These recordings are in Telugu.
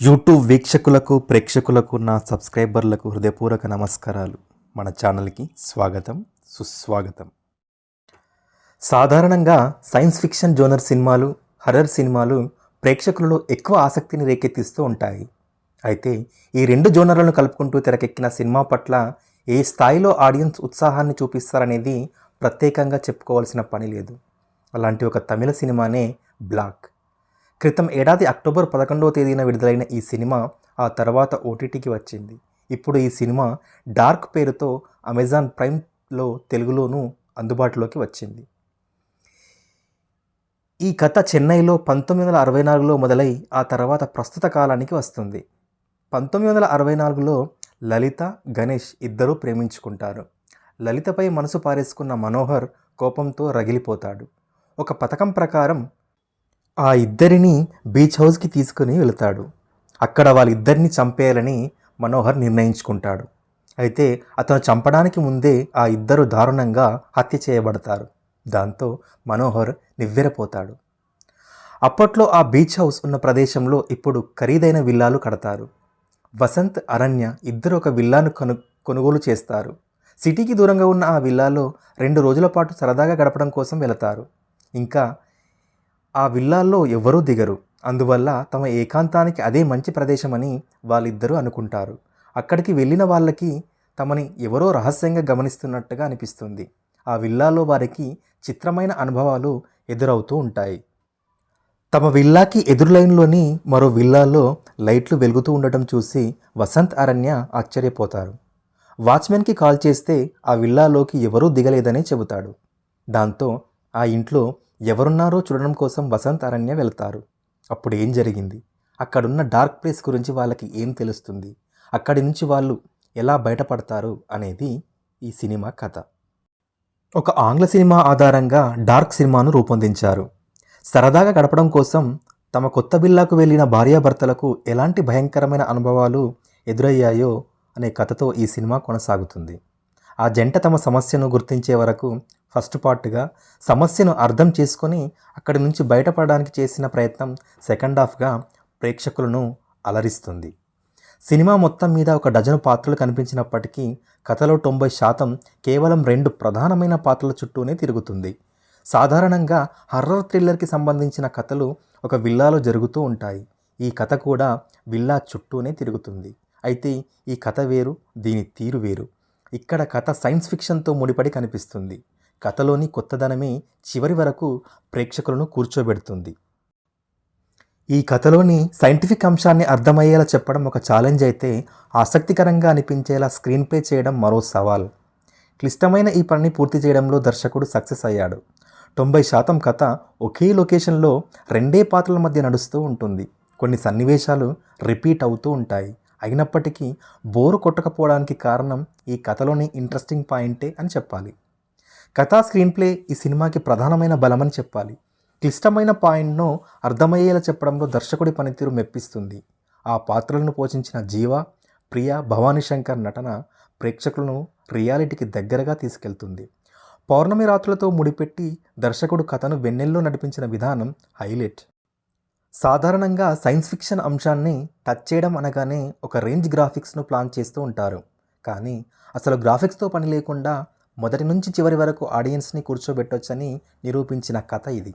యూట్యూబ్ వీక్షకులకు ప్రేక్షకులకు నా సబ్స్క్రైబర్లకు హృదయపూర్వక నమస్కారాలు. మన ఛానల్కి స్వాగతం సుస్వాగతం. సాధారణంగా సైన్స్ ఫిక్షన్ జోనర్ సినిమాలు హర్రర్ సినిమాలు ప్రేక్షకులలో ఎక్కువ ఆసక్తిని రేకెత్తిస్తూ ఉంటాయి. అయితే ఈ రెండు జోనర్లను కలుపుకుంటూ తెరకెక్కిన సినిమా పట్ల ఏ స్థాయిలో ఆడియన్స్ ఉత్సాహాన్ని చూపిస్తారనేది ప్రత్యేకంగా చెప్పుకోవాల్సిన పని లేదు. అలాంటి ఒక తమిళ సినిమానే బ్లాక్. క్రితం ఏడాది అక్టోబర్ పదకొండవ తేదీన విడుదలైన ఈ సినిమా ఆ తర్వాత ఓటీటీకి వచ్చింది. ఇప్పుడు ఈ సినిమా డార్క్ పేరుతో అమెజాన్ ప్రైమ్లో తెలుగులోనూ అందుబాటులోకి వచ్చింది. ఈ కథ చెన్నైలో పంతొమ్మిది వందల అరవై నాలుగులో మొదలై ఆ తర్వాత ప్రస్తుత కాలానికి వస్తుంది. పంతొమ్మిది వందల అరవై నాలుగులో లలిత గణేష్ ఇద్దరూ ప్రేమించుకుంటారు. లలితపై మనసు పారేసుకున్న మనోహర్ కోపంతో రగిలిపోతాడు. ఒక పథకం ప్రకారం ఆ ఇద్దరిని బీచ్ హౌస్కి తీసుకుని వెళతాడు. అక్కడ వాళ్ళిద్దరిని చంపేయాలని మనోహర్ నిర్ణయించుకుంటాడు. అయితే అతను చంపడానికి ముందే ఆ ఇద్దరు దారుణంగా హత్య చేయబడతారు. దాంతో మనోహర్ నివ్వెరపోతాడు. అప్పట్లో ఆ బీచ్ హౌస్ ఉన్న ప్రదేశంలో ఇప్పుడు ఖరీదైన విల్లాలు కడతారు. వసంత్ అరణ్య ఇద్దరు ఒక విల్లాను కొను కొనుగోలు చేస్తారు. సిటీకి దూరంగా ఉన్న ఆ విల్లాలో రెండు రోజుల పాటు సరదాగా గడపడం కోసం వెళతారు. ఇంకా ఆ విల్లాల్లో ఎవరూ దిగరు. అందువల్ల తమ ఏకాంతానికి అదే మంచి ప్రదేశమని వాళ్ళిద్దరూ అనుకుంటారు. అక్కడికి వెళ్ళిన వాళ్ళకి తమని ఎవరో రహస్యంగా గమనిస్తున్నట్టుగా అనిపిస్తుంది. ఆ విల్లాలో వారికి చిత్రమైన అనుభవాలు ఎదురవుతూ ఉంటాయి. తమ విల్లాకి ఎదురు లైన్లోని మరో విల్లాలో లైట్లు వెలుగుతూ ఉండటం చూసి వసంత్ అరణ్య ఆశ్చర్యపోతారు. వాచ్మెన్కి కాల్ చేస్తే ఆ విల్లాలోకి ఎవరూ దిగలేదని చెబుతాడు. దాంతో ఆ ఇంట్లో ఎవరున్నారో చూడడం కోసం వసంత్ అరణ్య వెళ్తారు. అప్పుడు ఏం జరిగింది? అక్కడున్న డార్క్ ప్లేస్ గురించి వాళ్ళకి ఏం తెలుస్తుంది? అక్కడి నుంచి వాళ్ళు ఎలా బయటపడతారు అనేది ఈ సినిమా కథ. ఒక ఆంగ్ల సినిమా ఆధారంగా డార్క్ సినిమాను రూపొందించారు. సరదాగా గడపడం కోసం తమ కొత్త బిల్లాకు వెళ్ళిన భార్యాభర్తలకు ఎలాంటి భయంకరమైన అనుభవాలు ఎదురయ్యాయో అనే కథతో ఈ సినిమా కొనసాగుతుంది. ఆ జంట తమ సమస్యను గుర్తించే వరకు ఫస్ట్ పార్ట్గా సమస్యను అర్థం చేసుకొని అక్కడి నుంచి బయటపడడానికి చేసిన ప్రయత్నం సెకండ్ హాఫ్గా ప్రేక్షకులను అలరిస్తుంది. సినిమా మొత్తం మీద ఒక డజను పాత్రలు కనిపించినప్పటికీ కథలో తొంభై శాతం కేవలం రెండు ప్రధానమైన పాత్రల చుట్టూనే తిరుగుతుంది. సాధారణంగా హర్రర్ థ్రిల్లర్కి సంబంధించిన కథలు ఒక విల్లాలో జరుగుతూ ఉంటాయి. ఈ కథ కూడా విల్లా చుట్టూనే తిరుగుతుంది. అయితే ఈ కథ వేరు దీని తీరు వేరు. ఇక్కడ కథ సైన్స్ ఫిక్షన్తో ముడిపడి కనిపిస్తుంది. కథలోని కొత్తదనమే చివరి వరకు ప్రేక్షకులను కూర్చోబెడుతుంది. ఈ కథలోని సైంటిఫిక్ అంశాన్ని అర్థమయ్యేలా చెప్పడం ఒక ఛాలెంజ్ అయితే ఆసక్తికరంగా అనిపించేలా స్క్రీన్ ప్లే చేయడం మరో సవాల్. క్లిష్టమైన ఈ పనిని పూర్తి చేయడంలో దర్శకుడు సక్సెస్ అయ్యాడు. తొంభై శాతం కథ ఒకే లొకేషన్లో రెండే పాత్రల మధ్య నడుస్తూ ఉంటుంది. కొన్ని సన్నివేశాలు రిపీట్ అవుతూ ఉంటాయి. అయినప్పటికీ బోరు కొట్టకపోవడానికి కారణం ఈ కథలోని ఇంట్రెస్టింగ్ పాయింటే అని చెప్పాలి. కథా స్క్రీన్ ప్లే ఈ సినిమాకి ప్రధానమైన బలమని చెప్పాలి. క్లిష్టమైన పాయింట్ను అర్థమయ్యేలా చెప్పడంలో దర్శకుడి పనితీరు మెప్పిస్తుంది. ఆ పాత్రలను పోషించిన జీవ ప్రియ భవానీ శంకర్ నటన ప్రేక్షకులను రియాలిటీకి దగ్గరగా తీసుకెళ్తుంది. పౌర్ణమి రాత్రులతో ముడిపెట్టి దర్శకుడు కథను వెన్నెల్లో నడిపించిన విధానం హైలైట్. సాధారణంగా సైన్స్ ఫిక్షన్ అంశాన్ని టచ్ చేయడం అనగానే ఒక రేంజ్ గ్రాఫిక్స్ను ప్లాన్ చేస్తూ ఉంటారు. కానీ అసలు గ్రాఫిక్స్తో పని లేకుండా మొదటి నుంచి చివరి వరకు ఆడియన్స్ని కూర్చోబెట్టొచ్చని నిరూపించిన కథ ఇది.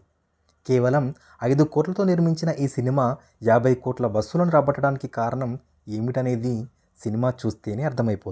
కేవలం ఐదు కోట్లతో నిర్మించిన ఈ సినిమా యాభై కోట్ల వసూలను రాబట్టడానికి కారణం ఏమిటనేది సినిమా చూస్తేనే అర్థమైపోతుంది.